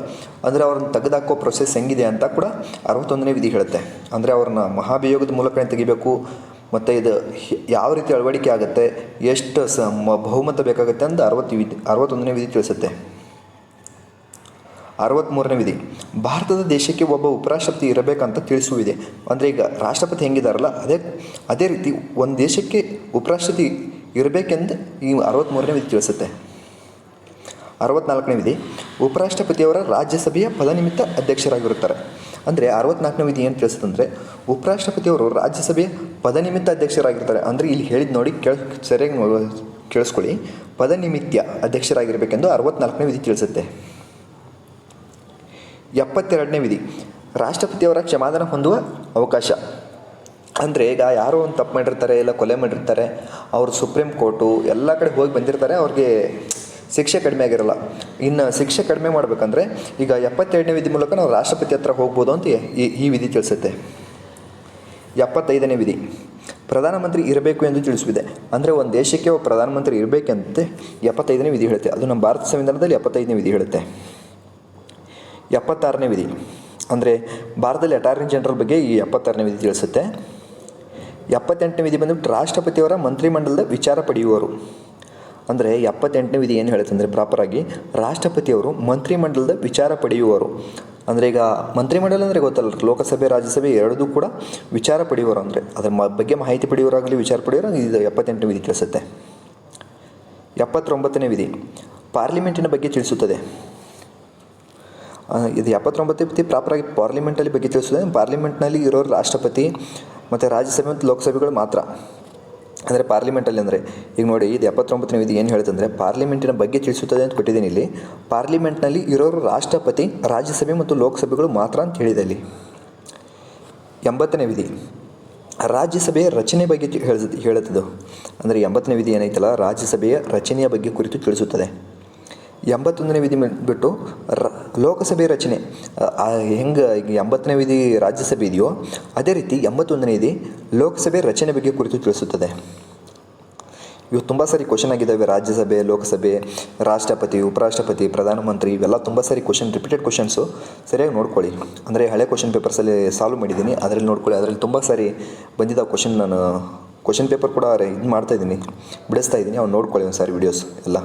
ಅಂದರೆ ಅವ್ರನ್ನ ತೆಗೆದಾಕೋ ಪ್ರೊಸೆಸ್ ಹೆಂಗಿದೆ ಅಂತ ಕೂಡ ಅರವತ್ತೊಂದನೇ ವಿಧಿ ಹೇಳುತ್ತೆ. ಅಂದರೆ ಅವ್ರನ್ನ ಮಹಾಭಿಯೋಗದ ಮೂಲಕನೇ ತೆಗಿಬೇಕು, ಮತ್ತು ಇದು ಯಾವ ರೀತಿ ಅಳವಡಿಕೆ ಆಗುತ್ತೆ, ಎಷ್ಟು ಸ, ಮ- ಬಹುಮತ ಬೇಕಾಗುತ್ತೆ ಅಂತ ಅರವತ್ತು ವಿಧಿ, ಅರವತ್ತೊಂದನೇ ವಿಧಿ ತಿಳಿಸುತ್ತೆ. ಅರವತ್ತ್ಮೂರನೇ ವಿಧಿ, ಭಾರತದ ದೇಶಕ್ಕೆ ಒಬ್ಬ ಉಪರಾಷ್ಟ್ರಪತಿ ಇರಬೇಕಂತ ತಿಳಿಸುವಿದೆ ಅಂದರೆ ಈಗ ರಾಷ್ಟ್ರಪತಿ ಹೆಂಗಿದಾರಲ್ಲ, ಅದೇ ಅದೇ ರೀತಿ ಒಂದು ದೇಶಕ್ಕೆ ಉಪರಾಷ್ಟ್ರಪತಿ ಇರಬೇಕೆಂದು ಈ ಅರವತ್ತ್ಮೂರನೇ ವಿಧಿ ತಿಳಿಸುತ್ತೆ. ಅರವತ್ನಾಲ್ಕನೇ ವಿಧಿ. ಉಪರಾಷ್ಟ್ರಪತಿಯವರ ರಾಜ್ಯಸಭೆಯ ಪದನಿಮಿತ್ತ ಅಧ್ಯಕ್ಷರಾಗಿರುತ್ತಾರೆ. ಅಂದರೆ ಅರವತ್ನಾಲ್ಕನೇ ವಿಧಿ ಏನು ತಿಳಿಸುತ್ತಂದರೆ, ಉಪರಾಷ್ಟ್ರಪತಿಯವರು ರಾಜ್ಯಸಭೆಯ ಪದನಿಮಿತ್ತ ಅಧ್ಯಕ್ಷರಾಗಿರ್ತಾರೆ. ಅಂದರೆ ಇಲ್ಲಿ ಹೇಳಿದ ನೋಡಿ ಕೇಳ, ಸರಿಯಾಗಿ ಕೇಳಿಸ್ಕೊಳ್ಳಿ. ಪದನಿಮಿತ್ಯ ಅಧ್ಯಕ್ಷರಾಗಿರಬೇಕೆಂದು ಅರವತ್ನಾಲ್ಕನೇ ವಿಧಿ ತಿಳಿಸುತ್ತೆ. ಎಪ್ಪತ್ತೆರಡನೇ ವಿಧಿ. ರಾಷ್ಟ್ರಪತಿಯವರ ಕ್ಷಮಾದಾನ ಹೊಂದುವ ಅವಕಾಶ. ಅಂದರೆ ಈಗ ಯಾರೋ ಒಂದು ತಪ್ಪು ಮಾಡಿರ್ತಾರೆ, ಇಲ್ಲ ಕೊಲೆ ಮಾಡಿರ್ತಾರೆ, ಅವರು ಸುಪ್ರೀಂ ಕೋರ್ಟು, ಎಲ್ಲ ಕಡೆ ಹೋಗಿ ಬಂದಿರ್ತಾರೆ, ಅವ್ರಿಗೆ ಶಿಕ್ಷೆ ಕಡಿಮೆ ಆಗಿರಲ್ಲ. ಇನ್ನು ಶಿಕ್ಷೆ ಕಡಿಮೆ ಮಾಡಬೇಕಂದ್ರೆ ಈಗ ಎಪ್ಪತ್ತೆರಡನೇ ವಿಧಿ ಮೂಲಕ ನಾವು ರಾಷ್ಟ್ರಪತಿ ಹತ್ರ ಹೋಗ್ಬೋದು ಅಂತ ಈ ಈ ವಿಧಿ ತಿಳಿಸುತ್ತೆ. ಎಪ್ಪತ್ತೈದನೇ ವಿಧಿ. ಪ್ರಧಾನಮಂತ್ರಿ ಇರಬೇಕು ಎಂದು ತಿಳಿಸುವಿದೆ. ಅಂದರೆ ಒಂದು ದೇಶಕ್ಕೆ ಒಬ್ಬ ಪ್ರಧಾನಮಂತ್ರಿ ಇರಬೇಕಂತೆ ಎಪ್ಪತ್ತೈದನೇ ವಿಧಿ ಹೇಳುತ್ತೆ. ಅದು ನಮ್ಮ ಭಾರತ ಸಂವಿಧಾನದಲ್ಲಿ ಎಪ್ಪತ್ತೈದನೇ ವಿಧಿ ಹೇಳುತ್ತೆ. ಎಪ್ಪತ್ತಾರನೇ ವಿಧಿ. ಅಂದರೆ ಭಾರತದಲ್ಲಿ ಅಟಾರ್ನಿ ಜನರಲ್ ಬಗ್ಗೆ ಈ ಎಪ್ಪತ್ತಾರನೇ ವಿಧಿ ತಿಳಿಸುತ್ತೆ. ಎಪ್ಪತ್ತೆಂಟನೇ ವಿಧಿ ಬಂದ್ಬಿಟ್ಟು ರಾಷ್ಟ್ರಪತಿಯವರ ಮಂತ್ರಿಮಂಡಲದ ವಿಚಾರ ಪಡೆಯುವವರು. ಅಂದರೆ ಎಪ್ಪತ್ತೆಂಟನೇ ವಿಧಿ ಏನು ಹೇಳುತ್ತೆ ಅಂದರೆ ಪ್ರಾಪರಾಗಿ ರಾಷ್ಟ್ರಪತಿಯವರು ಮಂತ್ರಿಮಂಡಲದ ವಿಚಾರ ಪಡೆಯುವವರು. ಅಂದರೆ ಈಗ ಮಂತ್ರಿಮಂಡಲ ಅಂದರೆ ಗೊತ್ತಲ್ಲ, ಲೋಕಸಭೆ, ರಾಜ್ಯಸಭೆ ಎರಡೂ ಕೂಡ ವಿಚಾರ ಪಡೆಯುವರು ಅಂದರೆ ಅದರ ಬಗ್ಗೆ ಮಾಹಿತಿ ಪಡೆಯುವರಾಗಲಿ ವಿಚಾರ ಪಡೆಯುವರು ಇದು ಎಪ್ಪತ್ತೆಂಟನೇ ವಿಧಿ ತಿಳಿಸುತ್ತೆ. ಎಪ್ಪತ್ತೊಂಬತ್ತನೇ ವಿಧಿ ಪಾರ್ಲಿಮೆಂಟಿನ ಬಗ್ಗೆ ತಿಳಿಸುತ್ತದೆ. ಇದು ಎಪ್ಪತ್ತೊಂಬತ್ತು ವಿಧಿ ಪ್ರಾಪರಾಗಿ ಪಾರ್ಲಿಮೆಂಟಲ್ಲಿ ಬಗ್ಗೆ ತಿಳಿಸುತ್ತದೆ. ಪಾರ್ಲಿಮೆಂಟ್ನಲ್ಲಿ ಇರೋರು ರಾಷ್ಟ್ರಪತಿ ಮತ್ತು ರಾಜ್ಯಸಭೆ ಮತ್ತು ಲೋಕಸಭೆಗಳು ಮಾತ್ರ. ಅಂದರೆ ಪಾರ್ಲಿಮೆಂಟಲ್ಲಿ ಅಂದರೆ, ಈಗ ನೋಡಿ ಇದು ಎಪ್ಪತ್ತೊಂಬತ್ತನೇ ವಿಧಿ ಏನು ಹೇಳ್ತಂದರೆ ಪಾರ್ಲಿಮೆಂಟಿನ ಬಗ್ಗೆ ತಿಳಿಸುತ್ತದೆ ಅಂತ ಕೊಟ್ಟಿದ್ದೀನಿ ಇಲ್ಲಿ. ಪಾರ್ಲಿಮೆಂಟ್ನಲ್ಲಿ ಇರೋರು ರಾಷ್ಟ್ರಪತಿ, ರಾಜ್ಯಸಭೆ ಮತ್ತು ಲೋಕಸಭೆಗಳು ಮಾತ್ರ ಅಂತ ಹೇಳಿದೆ ಅಲ್ಲಿ ಎಂಬತ್ತನೇ ವಿಧಿ. ರಾಜ್ಯಸಭೆಯ ರಚನೆ ಬಗ್ಗೆ ಹೇಳಿದ ಹೇಳುತ್ತದೆ? ಅಂದರೆ ಎಂಬತ್ತನೇ ವಿಧಿ ಏನೈತಲ್ಲ, ರಾಜ್ಯಸಭೆಯ ರಚನೆಯ ಬಗ್ಗೆ ಕುರಿತು ತಿಳಿಸುತ್ತದೆ. ಎಂಬತ್ತೊಂದನೇ ವಿಧಿ ಬಿಟ್ಟು ರ ಲೋಕಸಭೆ ರಚನೆ. ಹೆಂಗೆ ಈಗ ಎಂಬತ್ತನೇ ವಿಧಿ ರಾಜ್ಯಸಭೆ ಇದೆಯೋ, ಅದೇ ರೀತಿ ಎಂಬತ್ತೊಂದನೇ ವಿಧಿ ಲೋಕಸಭೆ ರಚನೆ ಬಗ್ಗೆ ಕುರಿತು ತಿಳಿಸುತ್ತದೆ. ಇವು ತುಂಬ ಸಾರಿ ಕ್ವಶನ್ ಆಗಿದ್ದಾವೆ. ರಾಜ್ಯಸಭೆ, ಲೋಕಸಭೆ, ರಾಷ್ಟ್ರಪತಿ, ಉಪರಾಷ್ಟ್ರಪತಿ, ಪ್ರಧಾನಮಂತ್ರಿ, ಇವೆಲ್ಲ ತುಂಬ ಸಾರಿ ಕ್ವಶನ್ ರಿಪೀಟೆಡ್ ಕ್ವಶನ್ಸು ಸರಿಯಾಗಿ ನೋಡ್ಕೊಳ್ಳಿ. ಅಂದರೆ ಹಳೆ ಕ್ವಶನ್ ಪೇಪರ್ಸಲ್ಲಿ ಸಾಲ್ವ್ ಮಾಡಿದ್ದೀನಿ. ಅದರಲ್ಲಿ ನೋಡ್ಕೊಳ್ಳಿ. ಅದರಲ್ಲಿ ತುಂಬ ಸಾರಿ ಬಂದಿದ್ದ ಕ್ವಶನ್ ನಾನು ಕ್ವಶನ್ ಪೇಪರ್ ಕೂಡ ಇದು ಮಾಡ್ತಾ ಇದ್ದೀನಿ. ಬಿಡಿಸ್ತಾ ಇದ್ದೀನಿ. ಅವ್ನು ನೋಡ್ಕೊಳ್ಳಿ ಒಂದು ಸಾರಿ ವಿಡಿಯೋಸ್ ಎಲ್ಲ.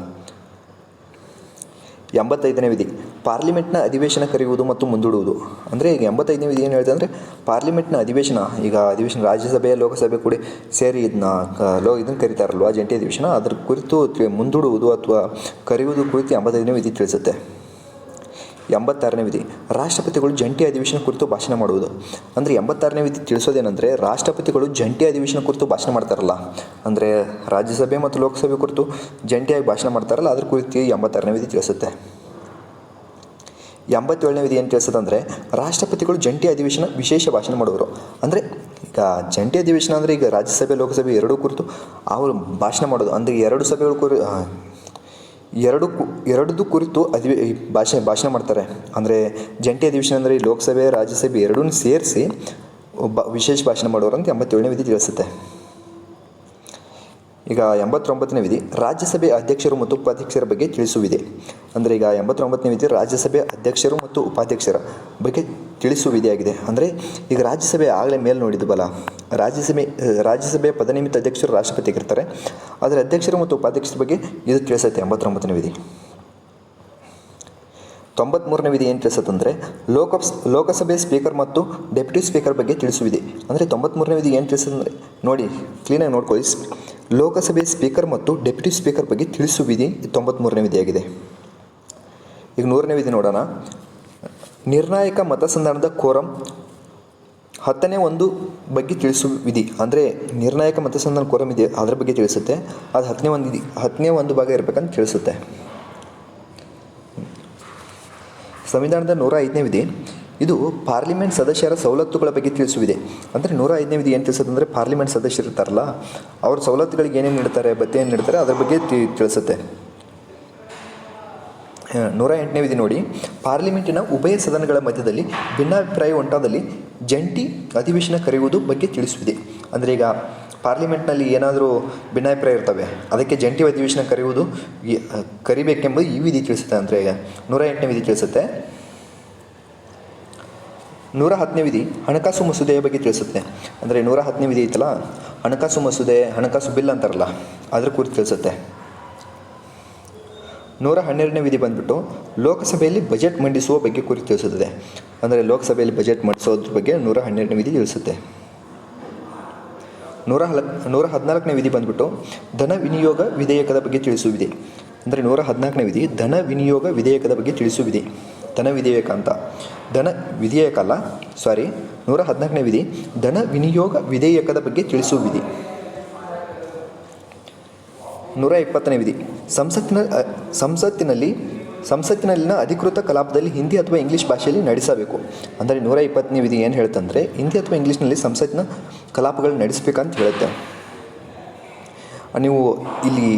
ಎಂಬತ್ತೈದನೇ ವಿಧಿ. ಪಾರ್ಲಿಮೆಂಟ್ನ ಅಧಿವೇಶನ ಕರೆಯುವುದು ಮತ್ತು ಮುಂದೂಡುವುದು. ಅಂದರೆ ಈಗ ಎಂಬತ್ತೈದನೇ ವಿಧಿ ಏನು ಹೇಳ್ತದೆ ಅಂದರೆ ಪಾರ್ಲಿಮೆಂಟ್ನ ಅಧಿವೇಶನ, ಈಗ ಅಧಿವೇಶನ ರಾಜ್ಯಸಭೆ ಲೋಕಸಭೆ ಕೂಡ ಸೇರಿ ಇದನ್ನ ಲೋ, ಇದನ್ನು ಕರೀತಾರಲ್ವ, ಜಂಟಿ ಅಧಿವೇಶನ? ಅದ್ರ ಕುರಿತು ಮುಂದೂಡುವುದು ಅಥವಾ ಕರೆಯುವುದು ಕುರಿತು ಎಂಬತ್ತೈದನೇ ವಿಧಿ ತಿಳಿಸುತ್ತೆ. ಎಂಬತ್ತಾರನೇ ವಿಧಿ, ರಾಷ್ಟ್ರಪತಿಗಳು ಜಂಟಿ ಅಧಿವೇಶನ ಕುರಿತು ಭಾಷಣ ಮಾಡುವುದು. ಅಂದರೆ ಎಂಬತ್ತಾರನೇ ವಿಧಿ ತಿಳಿಸೋದೇನೆಂದರೆ, ರಾಷ್ಟ್ರಪತಿಗಳು ಜಂಟಿ ಅಧಿವೇಶನ ಕುರಿತು ಭಾಷಣ ಮಾಡ್ತಾರಲ್ಲ. ಅಂದರೆ ರಾಜ್ಯಸಭೆ ಮತ್ತು ಲೋಕಸಭೆ ಕುರಿತು ಜಂಟಿಯಾಗಿ ಭಾಷಣ ಮಾಡ್ತಾರಲ್ಲ, ಅದ್ರ ಕುರಿತು ಎಂಬತ್ತಾರನೇ ವಿಧಿ ತಿಳಿಸುತ್ತೆ. ಎಂಬತ್ತೇಳನೇ ವಿಧಿ ಏನು ತಿಳಿಸೋದಂದರೆ ರಾಷ್ಟ್ರಪತಿಗಳು ಜಂಟಿ ಅಧಿವೇಶನ ವಿಶೇಷ ಭಾಷಣ ಮಾಡೋರು ಅಂದರೆ, ಈಗ ಜಂಟಿ ಅಧಿವೇಶನ ಅಂದರೆ ಈಗ ರಾಜ್ಯಸಭೆ, ಲೋಕಸಭೆ ಎರಡೂ ಕುರಿತು ಅವರು ಭಾಷಣ ಮಾಡೋದು. ಅಂದರೆ ಎರಡು ಸಭೆಗಳು ಕುರಿ ಎರಡು ಕು ಎರಡದು ಕುರಿತು ಅಧಿವೇ ಭಾಷಣ ಭಾಷೆ, ಭಾಷಣ ಮಾಡ್ತಾರೆ. ಅಂದರೆ ಜಂಟಿ ಅಧಿವೇಶನ ಅಂದರೆ ಲೋಕಸಭೆ, ರಾಜ್ಯಸಭೆ ಎರಡೂ ಸೇರಿಸಿ ಒಬ್ಬ ವಿಶೇಷ ಭಾಷಣ ಮಾಡೋರು ಅಂತ ಎಂಬತ್ತೇಳನೇ ವಿಧಿ ತಿಳಿಸುತ್ತೆ. ಈಗ ಎಂಬತ್ತೊಂಬತ್ತನೇ ವಿಧಿ ರಾಜ್ಯಸಭೆ ಅಧ್ಯಕ್ಷರು ಮತ್ತು ಉಪಾಧ್ಯಕ್ಷರ ಬಗ್ಗೆ ತಿಳಿಸುವಿದೆ. ಅಂದರೆ ಈಗ ಎಂಬತ್ತೊಂಬತ್ತನೇ ವಿಧಿ ರಾಜ್ಯಸಭೆ ಅಧ್ಯಕ್ಷರು ಮತ್ತು ಉಪಾಧ್ಯಕ್ಷರ ಬಗ್ಗೆ ತಿಳಿಸುವ ವಿಧಿಯಾಗಿದೆ ಅಂದರೆ ಈಗ ರಾಜ್ಯಸಭೆ ಆಗಲೇ ಮೇಲೆ ನೋಡಿದ್ವಲ್ಲ, ರಾಜ್ಯಸಭೆ ರಾಜ್ಯಸಭೆಯ ಪದನಿಮಿತ್ತ ಅಧ್ಯಕ್ಷರು ರಾಷ್ಟ್ರಪತಿ ಇರ್ತಾರೆ ಅದರ ಅಧ್ಯಕ್ಷರು ಮತ್ತು ಉಪಾಧ್ಯಕ್ಷರ ಬಗ್ಗೆ ಇದು ತಿಳಿಸುತ್ತೆ ಎಂಬತ್ತೊಂಬತ್ತನೇ ವಿಧಿ. ತೊಂಬತ್ಮೂರನೇ ವಿಧಿ ಏನು ತಿಳಿಸುತ್ತಂದರೆ ಲೋಕ ಲೋಕಸಭೆ ಸ್ಪೀಕರ್ ಮತ್ತು ಡೆಪ್ಯೂಟಿ ಸ್ಪೀಕರ್ ಬಗ್ಗೆ ತಿಳಿಸುವಿದೆ. ಅಂದರೆ ತೊಂಬತ್ಮೂರನೇ ವಿಧಿ ಏನು ತಿಳಿಸುತ್ತಂದರೆ ನೋಡಿ ಕ್ಲೀನಾಗಿ ನೋಡ್ಕೊಳ್ಳಿ. ಲೋಕಸಭೆ ಸ್ಪೀಕರ್ ಮತ್ತು ಡೆಪ್ಯೂಟಿ ಸ್ಪೀಕರ್ ಬಗ್ಗೆ ತಿಳಿಸುವ ವಿಧಿ ತೊಂಬತ್ಮೂರನೇ ವಿಧಿಯಾಗಿದೆ. ಈಗ ನೂರನೇ ವಿಧಿ ನೋಡೋಣ. ನಿರ್ಣಾಯಕ ಮತಸಂಧಾನದ ಕೋರಂ ಹತ್ತನೇ ಒಂದು ಬಗ್ಗೆ ತಿಳಿಸುವ ವಿಧಿ. ಅಂದರೆ ನಿರ್ಣಾಯಕ ಮತಸಂಧಾನ ಕೋರಂ ಇದೆ, ಅದರ ಬಗ್ಗೆ ತಿಳಿಸುತ್ತೆ. ಅದು ಹತ್ತನೇ ಒಂದು ಹತ್ತನೇ ಒಂದು ಭಾಗ ಇರಬೇಕಂತ ತಿಳಿಸುತ್ತೆ. ಸಂವಿಧಾನದ ನೂರ ಐದನೇ ವಿಧಿ. ಇದು ಪಾರ್ಲಿಮೆಂಟ್ ಸದಸ್ಯರ ಸವಲತ್ತುಗಳ ಬಗ್ಗೆ ತಿಳಿಸುವಿದೆ. ಅಂದರೆ ನೂರ ಐದನೇ ವಿಧಿ ಏನು ತಿಳಿಸುತ್ತೆ ಅಂದರೆ ಪಾರ್ಲಿಮೆಂಟ್ ಸದಸ್ಯರು ಇರ್ತಾರಲ್ಲ, ಅವ್ರ ಸವಲತ್ತುಗಳಿಗೆ ಏನೇನು ನೀಡ್ತಾರೆ ಏನು ನೀಡ್ತಾರೆ, ಅದ್ರ ಬಗ್ಗೆ ತಿಳಿಸುತ್ತೆ. ನೂರ ಎಂಟನೇ ವಿಧಿ ನೋಡಿ. ಪಾರ್ಲಿಮೆಂಟಿನ ಉಭಯ ಸದನಗಳ ಮಧ್ಯದಲ್ಲಿ ಭಿನ್ನಾಭಿಪ್ರಾಯ ಉಂಟಾದಲ್ಲಿ ಜಂಟಿ ಅಧಿವೇಶನ ಕರೆಯುವುದು ಬಗ್ಗೆ ತಿಳಿಸುವಿದೆ. ಅಂದರೆ ಈಗ ಪಾರ್ಲಿಮೆಂಟ್ನಲ್ಲಿ ಏನಾದರೂ ಭಿನ್ನಾಭಿಪ್ರಾಯ ಇರ್ತವೆ, ಅದಕ್ಕೆ ಜಂಟಿ ಅಧಿವೇಶನ ಕರೆಯುವುದು ಕರಿಬೇಕೆಂಬುದು ಈ ವಿಧಿ ತಿಳಿಸುತ್ತೆ. ಅಂದರೆ ಈಗ ನೂರ ಎಂಟನೇ ವಿಧಿ ತಿಳಿಸುತ್ತೆ. ನೂರ ಹತ್ತನೇ ವಿಧಿ ಹಣಕಾಸು ಮಸೂದೆಯ ಬಗ್ಗೆ ತಿಳಿಸುತ್ತೆ. ಅಂದರೆ ನೂರ ಹತ್ತನೇ ವಿಧಿ ಐತಲ್ಲ? ಹಣಕಾಸು ಮಸೂದೆ, ಹಣಕಾಸು ಬಿಲ್ ಅಂತಾರಲ್ಲ, ಅದರ ಕುರಿತು ತಿಳಿಸುತ್ತೆ. ನೂರ ಹನ್ನೆರಡನೇ ವಿಧಿ ಬಂದ್ಬಿಟ್ಟು ಲೋಕಸಭೆಯಲ್ಲಿ ಬಜೆಟ್ ಮಂಡಿಸುವ ಬಗ್ಗೆ ಕುರಿತು ತಿಳಿಸುತ್ತದೆ. ಅಂದರೆ ಲೋಕಸಭೆಯಲ್ಲಿ ಬಜೆಟ್ ಮಂಡಿಸೋದ್ರ ಬಗ್ಗೆ ನೂರ ಹನ್ನೆರಡನೇ ವಿಧಿ ತಿಳಿಸುತ್ತೆ. ನೂರ ಹಲ ನೂರ ಹದಿನಾಲ್ಕನೇ ವಿಧಿ ಬಂದ್ಬಿಟ್ಟು ಧನ ವಿನಿಯೋಗ ವಿಧೇಯಕದ ಬಗ್ಗೆ ತಿಳಿಸುವಿದೆ. ಅಂದರೆ ನೂರ ಹದಿನಾಲ್ಕನೇ ವಿಧಿ ಧನ ವಿನಿಯೋಗ ವಿಧೇಯಕದ ಬಗ್ಗೆ ತಿಳಿಸುವಿದೆ. ಧನ ವಿಧೇಯಕ ಅಂತ ಧನ ವಿಧೇಯಕ ಅಲ್ಲ ಸಾರಿ ನೂರ ಹದಿನಾಲ್ಕನೇ ವಿಧಿ. ಧನ ವಿನಿಯೋಗ ವಿಧೇಯಕದ ಬಗ್ಗೆ ತಿಳಿಸುವ ವಿಧಿ. ನೂರ ಇಪ್ಪತ್ತನೇ ವಿಧಿ. ಸಂಸತ್ತಿನ ಸಂಸತ್ತಿನಲ್ಲಿ, ಸಂಸತ್ತಿನಲ್ಲಿನ ಅಧಿಕೃತ ಕಲಾಪದಲ್ಲಿ ಹಿಂದಿ ಅಥವಾ ಇಂಗ್ಲೀಷ್ ಭಾಷೆಯಲ್ಲಿ ನಡೆಸಬೇಕು. ಅಂದರೆ ನೂರ ಇಪ್ಪತ್ತನೇ ವಿಧಿ ಏನು ಹೇಳ್ತಂದರೆ, ಹಿಂದಿ ಅಥವಾ ಇಂಗ್ಲೀಷ್ನಲ್ಲಿ ಸಂಸತ್ತಿನ ಕಲಾಪಗಳು ನಡೆಸಬೇಕಂತ ಹೇಳುತ್ತೆ. ನೀವು ಇಲ್ಲಿ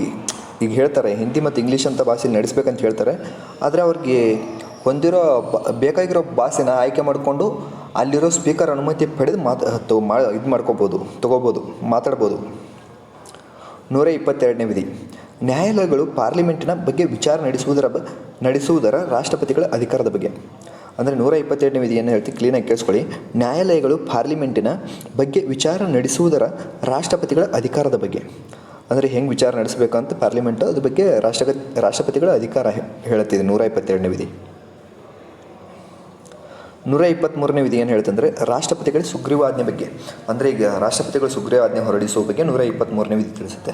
ಈಗ ಹೇಳ್ತಾರೆ, ಹಿಂದಿ ಮತ್ತು ಇಂಗ್ಲೀಷ್ ಅಂತ ಭಾಷೆಯಲ್ಲಿ ನಡೆಸ್ಬೇಕಂತ ಹೇಳ್ತಾರೆ. ಆದರೆ ಅವ್ರಿಗೆ ಹೊಂದಿರೋ ಬೇಕಾಗಿರೋ ಭಾಷೆನ ಆಯ್ಕೆ ಮಾಡಿಕೊಂಡು ಅಲ್ಲಿರೋ ಸ್ಪೀಕರ್ ಅನುಮತಿ ಪಡೆದು ಮಾತು ಮಾ, ಇದು ಮಾಡ್ಕೋಬೋದು, ತೊಗೋಬೋದು, ಮಾತಾಡ್ಬೋದು. ನೂರ ಇಪ್ಪತ್ತೆರಡನೇ ವಿಧಿ. ನ್ಯಾಯಾಲಯಗಳು ಪಾರ್ಲಿಮೆಂಟಿನ ಬಗ್ಗೆ ವಿಚಾರ ನಡೆಸುವುದರ ಬ, ನಡೆಸುವುದರ ರಾಷ್ಟ್ರಪತಿಗಳ ಅಧಿಕಾರದ ಬಗ್ಗೆ. ಅಂದರೆ ನೂರ ಇಪ್ಪತ್ತೆರಡನೇ ವಿಧಿಯನ್ನು ಹೇಳ್ತೀವಿ ಕ್ಲೀನಾಗಿ ಕೇಳಿಸ್ಕೊಳ್ಳಿ. ನ್ಯಾಯಾಲಯಗಳು ಪಾರ್ಲಿಮೆಂಟಿನ ಬಗ್ಗೆ ವಿಚಾರ ನಡೆಸುವುದರ ರಾಷ್ಟ್ರಪತಿಗಳ ಅಧಿಕಾರದ ಬಗ್ಗೆ. ಅಂದರೆ ಹೆಂಗೆ ವಿಚಾರ ನಡೆಸಬೇಕಂತ ಪಾರ್ಲಿಮೆಂಟ್ ಅದ್ರ ಬಗ್ಗೆ ರಾಷ್ಟ್ರಪತಿ ರಾಷ್ಟ್ರಪತಿಗಳ ಅಧಿಕಾರ ಹೇಳುತ್ತಿದೆ ನೂರ ಇಪ್ಪತ್ತೆರಡನೇ ವಿಧಿ. ನೂರ ಇಪ್ಪತ್ತ್ಮೂರನೇ ವಿಧಿ ಏನು ಹೇಳ್ತಂದರೆ ರಾಷ್ಟ್ರಪತಿಗಳ ಸುಗ್ರೀವಾಜ್ಞೆ ಬಗ್ಗೆ. ಅಂದರೆ ಈಗ ರಾಷ್ಟ್ರಪತಿಗಳು ಸುಗ್ರೀವಾಜ್ಞೆ ಹೊರಡಿಸುವ ಬಗ್ಗೆ ನೂರ ಇಪ್ಪತ್ತ್ಮೂರನೇ ವಿಧಿ ತಿಳಿಸುತ್ತೆ.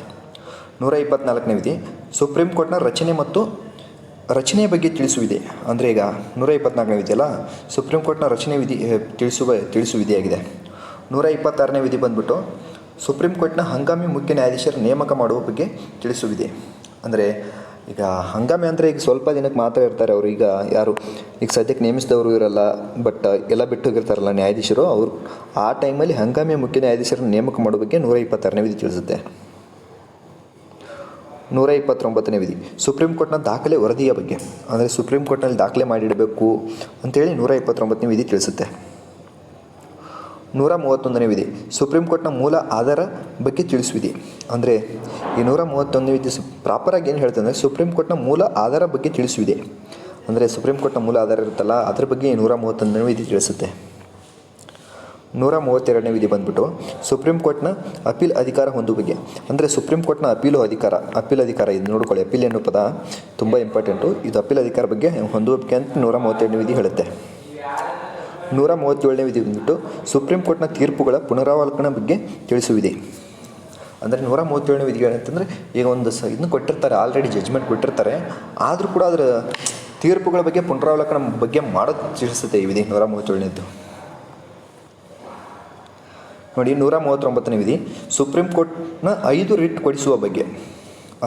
ನೂರ ಇಪ್ಪತ್ತ್ನಾಲ್ಕನೇ ವಿಧಿ, ಸುಪ್ರೀಂ ಕೋರ್ಟ್ನ ರಚನೆ ಮತ್ತು ರಚನೆಯ ಬಗ್ಗೆ ತಿಳಿಸುವಿದೆ. ಅಂದರೆ ಈಗ ನೂರ ಇಪ್ಪತ್ನಾಲ್ಕನೇ ವಿಧಿ ಅಲ್ಲ, ಸುಪ್ರೀಂ ಕೋರ್ಟ್ನ ರಚನೆ ವಿಧಿ ತಿಳಿಸುವ ತಿಳಿಸುವಿದೆಯಾಗಿದೆ ನೂರ ಇಪ್ಪತ್ತಾರನೇ ವಿಧಿ ಬಂದ್ಬಿಟ್ಟು ಸುಪ್ರೀಂ ಕೋರ್ಟ್ನ ಹಂಗಾಮಿ ಮುಖ್ಯ ನ್ಯಾಯಾಧೀಶರ ನೇಮಕ ಮಾಡುವ ಬಗ್ಗೆ ತಿಳಿಸುವಿದೆ. ಅಂದರೆ ಈಗ ಹಂಗಾಮಿ ಅಂದರೆ ಈಗ ಸ್ವಲ್ಪ ದಿನಕ್ಕೆ ಮಾತ್ರ ಇರ್ತಾರೆ ಅವರು. ಈಗ ಯಾರು, ಈಗ ಸದ್ಯಕ್ಕೆ ನೇಮಿಸಿದವರು ಇರಲ್ಲ ಬಟ್ ಎಲ್ಲ ಬಿಟ್ಟು ಹೋಗಿರ್ತಾರಲ್ಲ ನ್ಯಾಯಾಧೀಶರು, ಅವರು ಆ ಟೈಮಲ್ಲಿ ಹಂಗಾಮಿ ಮುಖ್ಯ ನ್ಯಾಯಾಧೀಶರನ್ನು ನೇಮಕ ಮಾಡೋ ಬಗ್ಗೆ ನೂರ ಇಪ್ಪತ್ತಾರನೇ ವಿಧಿ ತಿಳಿಸುತ್ತೆ. ನೂರ ಇಪ್ಪತ್ತೊಂಬತ್ತನೇ ವಿಧಿ. ಸುಪ್ರೀಂ ಕೋರ್ಟ್ನ ದಾಖಲೆ ವರದಿಯ ಬಗ್ಗೆ. ಅಂದರೆ ಸುಪ್ರೀಂ ಕೋರ್ಟ್ನಲ್ಲಿ ದಾಖಲೆ ಮಾಡಿಡಬೇಕು ಅಂತೇಳಿ ನೂರ ಇಪ್ಪತ್ತೊಂಬತ್ತನೇ ವಿಧಿ ತಿಳಿಸುತ್ತೆ. ನೂರ ಮೂವತ್ತೊಂದನೇ ವಿಧಿ. ಸುಪ್ರೀಂ ಕೋರ್ಟ್ನ ಮೂಲ ಆಧಾರ ಬಗ್ಗೆ ತಿಳಿಸುವಿದೆ ಅಂದರೆ, ಈ ನೂರ ಮೂವತ್ತೊಂದನೇ ವಿಧಿ ಪ್ರಾಪರಾಗಿ ಏನು ಹೇಳ್ತಂದರೆ, ಸುಪ್ರೀಂ ಕೋರ್ಟ್ನ ಮೂಲ ಆಧಾರ ಬಗ್ಗೆ ತಿಳಿಸುವಿದೆ ಅಂದರೆ, ಸುಪ್ರೀಂ ಕೋರ್ಟ್ನ ಮೂಲ ಆಧಾರ ಇರುತ್ತಲ್ಲ, ಅದ್ರ ಬಗ್ಗೆ ಈ ನೂರ ಮೂವತ್ತೊಂದನೇ ವಿಧಿ ತಿಳಿಸುತ್ತೆ. ನೂರ ಮೂವತ್ತೆರಡನೇ ವಿಧಿ ಬಂದ್ಬಿಟ್ಟು, ಸುಪ್ರೀಂ ಕೋರ್ಟ್ನ ಅಪೀಲ್ ಅಧಿಕಾರ ಹೊಂದುವ ಬಗ್ಗೆ. ಅಂದರೆ, ಸುಪ್ರೀಂ ಕೋರ್ಟ್ನ ಅಪೀಲು ಅಧಿಕಾರ, ಅಪೀಲ್ ಅಧಿಕಾರ, ಇದು ನೋಡ್ಕೊಳ್ಳಿ, ಅಪೀಲ್ ಎನ್ನುವ ಪದ ತುಂಬ ಇಂಪಾರ್ಟೆಂಟು ಇದು ಅಪೀಲ್ ಅಧಿಕಾರ ಬಗ್ಗೆ ಹೊಂದುವ ಬಗ್ಗೆ ಅಂತ ನೂರ ಮೂವತ್ತೆರಡನೇ ವಿಧಿ ಹೇಳುತ್ತೆ. ನೂರ ಮೂವತ್ತೇಳನೇ ವಿಧಿ ಬಂದ್ಬಿಟ್ಟು ಸುಪ್ರೀಂ ಕೋರ್ಟ್ನ ತೀರ್ಪುಗಳ ಪುನರಾವಲೋಕನ ಬಗ್ಗೆ ತಿಳಿಸುವಿದೆ. ಅಂದರೆ ನೂರ ಮೂವತ್ತೇಳನೇ ವಿಧಿ ಏನಂತಂದರೆ ಈಗ ಒಂದು ಸ ಇದನ್ನು ಕೊಟ್ಟಿರ್ತಾರೆ ಆಲ್ರೆಡಿ ಜಜ್ಮೆಂಟ್ ಕೊಟ್ಟಿರ್ತಾರೆ. ಆದರೂ ಕೂಡ ಅದರ ತೀರ್ಪುಗಳ ಬಗ್ಗೆ ಪುನರಾವಲೋಕನ ಬಗ್ಗೆ ಮಾಡೋದು ತಿಳಿಸುತ್ತೆ ಈ ವಿಧಿ ನೂರ ಮೂವತ್ತೇಳನೇದು ನೋಡಿ ನೂರ ಮೂವತ್ತೊಂಬತ್ತನೇ ವಿಧಿ, ಸುಪ್ರೀಂ ಕೋರ್ಟ್ನ ಐದು ರಿಟ್ ಕೊಡಿಸುವ ಬಗ್ಗೆ.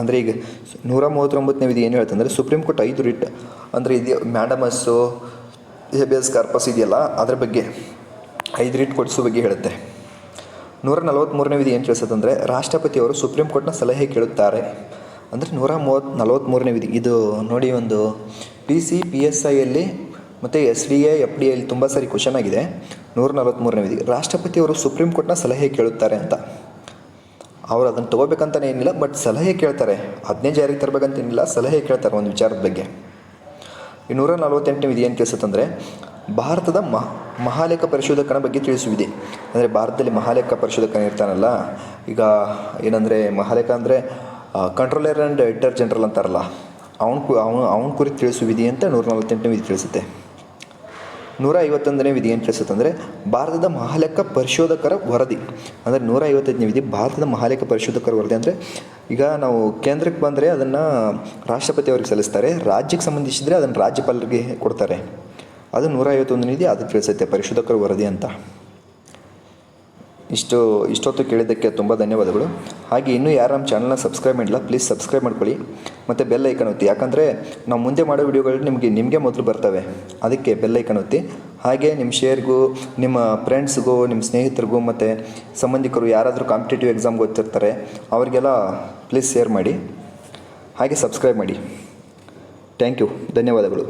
ಅಂದರೆ ಈಗ ನೂರ ಮೂವತ್ತೊಂಬತ್ತನೇ ವಿಧಿ ಏನು ಹೇಳ್ತಂದರೆ ಸುಪ್ರೀಂ ಕೋರ್ಟ್ ಐದು ರಿಟ್ ಅಂದರೆ ಇದು ಮ್ಯಾಡಮಸ್ಸು ಹೇಬಿಯಸ್ ಕಾರ್ಪಸ್ ಇದೆಯಲ್ಲ, ಅದರ ಬಗ್ಗೆ ಐದು ರೀಟ್ ಕೊಡಿಸೋ ಬಗ್ಗೆ ಹೇಳುತ್ತೆ. ನೂರ ನಲವತ್ತ್ಮೂರನೇ ವಿಧಿ ಏನು ತಿಳಿಸುತ್ತಂದರೆ ರಾಷ್ಟ್ರಪತಿಯವರು ಸುಪ್ರೀಂ ಕೋರ್ಟ್ನ ಸಲಹೆ ಕೇಳುತ್ತಾರೆ. ಅಂದರೆ ನೂರ ಮೂವತ್ತು ನಲವತ್ತ್ಮೂರನೇ ವಿಧಿ. ಇದು ನೋಡಿ ಒಂದು ಪಿ ಸಿ ಪಿ ಎಸ್ ಐಯಲ್ಲಿ ಮತ್ತು S D A F D ಐಲಿ ತುಂಬ ಸಾರಿ ಕ್ವಶನ್ ಆಗಿದೆ. ನೂರ ನಲವತ್ತ್ಮೂರನೇ ವಿಧಿ. ರಾಷ್ಟ್ರಪತಿಯವರು ಸುಪ್ರೀಂ ಕೋರ್ಟ್ನ ಸಲಹೆ ಕೇಳುತ್ತಾರೆ ಅಂತ. ಅವರು ಅದನ್ನು ತೊಗೋಬೇಕಂತಲೇ ಏನಿಲ್ಲ, ಬಟ್ ಸಲಹೆ ಕೇಳ್ತಾರೆ. ಅದನ್ನೇ ಜಾರಿಗೆ ತರಬೇಕಂತೇನಿಲ್ಲ ಸಲಹೆ ಕೇಳ್ತಾರೆ ಒಂದು ವಿಚಾರದ ಬಗ್ಗೆ. ನೂರ ನಲವತ್ತೆಂಟನೇ ವಿಧಿ ಏನು ತಿಳಿಸುತ್ತಂದರೆ ಭಾರತದ ಮಹ, ಮಹಾಲೇಖ ಪರಿಶೋಧಕನ ಬಗ್ಗೆ ತಿಳಿಸುವಿದೆ. ಅಂದರೆ ಭಾರತದಲ್ಲಿ ಮಹಾಲೇಖ ಪರಿಶೋಧಕನ ಇರ್ತಾನಲ್ಲ, ಈಗ ಏನಂದರೆ ಮಹಾಲೇಖ ಅಂದರೆ ಕಂಟ್ರೋಲರ್ ಆ್ಯಂಡ್ ಎಡಿಟರ್ ಜನರಲ್ ಅಂತಾರಲ್ಲ, ಅವನ ಅವನು, ಅವನ ಕುರಿತು ತಿಳಿಸುವಿದೆ ಅಂತ ನೂರ ನಲವತ್ತೆಂಟನೇ ವಿಧಿ ತಿಳಿಸುತ್ತೆ. ನೂರ ಐವತ್ತೊಂದನೇ ವಿಧಿ ಏನು ತಿಳಿಸುತ್ತಂದರೆ ಭಾರತದ ಮಹಾಲೆಕ್ಕ ಪರಿಶೋಧಕರ ವರದಿ. ಅಂದರೆ ನೂರ ಐವತ್ತೈದನೇ ವಿಧಿ ಭಾರತದ ಮಹಾಲೆಕ್ಕ ಪರಿಶೋಧಕರ ವರದಿ ಅಂದರೆ, ಈಗ ನಾವು ಕೇಂದ್ರಕ್ಕೆ ಬಂದರೆ ಅದನ್ನು ರಾಷ್ಟ್ರಪತಿ ಅವರಿಗೆ ಸಲ್ಲಿಸ್ತಾರೆ, ರಾಜ್ಯಕ್ಕೆ ಸಂಬಂಧಿಸಿದರೆ ಅದನ್ನು ರಾಜ್ಯಪಾಲರಿಗೆ ಕೊಡ್ತಾರೆ. ಅದು ನೂರ ಐವತ್ತೊಂದನೇ ವಿಧಿ, ಅದು ತಿಳಿಸುತ್ತೆ ಪರಿಶೋಧಕರ ವರದಿ ಅಂತ. ಇಷ್ಟು ಇಷ್ಟೊತ್ತು ಕೇಳಿದ್ದಕ್ಕೆ ತುಂಬ ಧನ್ಯವಾದಗಳು. ಹಾಗೆ ಇನ್ನೂ ಯಾರು ನಮ್ಮ ಚಾನಲ್ನ ಸಬ್ಸ್ಕ್ರೈಬ್ ಮಾಡಿಲ್ಲ ಪ್ಲೀಸ್ ಸಬ್ಸ್ಕ್ರೈಬ್ ಮಾಡ್ಕೊಳ್ಳಿ. ಮತ್ತು ಬೆಲ್ ಐಕನ್ ಒತ್ತಿ. ಯಾಕಂದರೆ ನಾವು ಮುಂದೆ ಮಾಡೋ ವಿಡಿಯೋಗಳು ನಿಮಗೆ ನಿಮಗೆ ಮೊದಲು ಬರ್ತವೆ. ಅದಕ್ಕೆ ಬೆಲ್ ಐಕನ್ ಒತ್ತಿ. ಹಾಗೆ ನಿಮ್ಮ ಶೇರ್ಗೂ ನಿಮ್ಮ ಫ್ರೆಂಡ್ಸ್ಗೂ ನಿಮ್ಮ ಸ್ನೇಹಿತರಿಗೂ, ಮತ್ತು ಸಂಬಂಧಿಕರು ಯಾರಾದರೂ ಕಾಂಪಿಟೇಟಿವ್ ಎಕ್ಸಾಮ್ಗೆ ಓದ್ತಿರ್ತಾರೆ ಅವರಿಗೆಲ್ಲ ಪ್ಲೀಸ್ ಶೇರ್ ಮಾಡಿ. ಹಾಗೆ ಸಬ್ಸ್ಕ್ರೈಬ್ ಮಾಡಿ. ಥ್ಯಾಂಕ್ ಯು ಧನ್ಯವಾದಗಳು.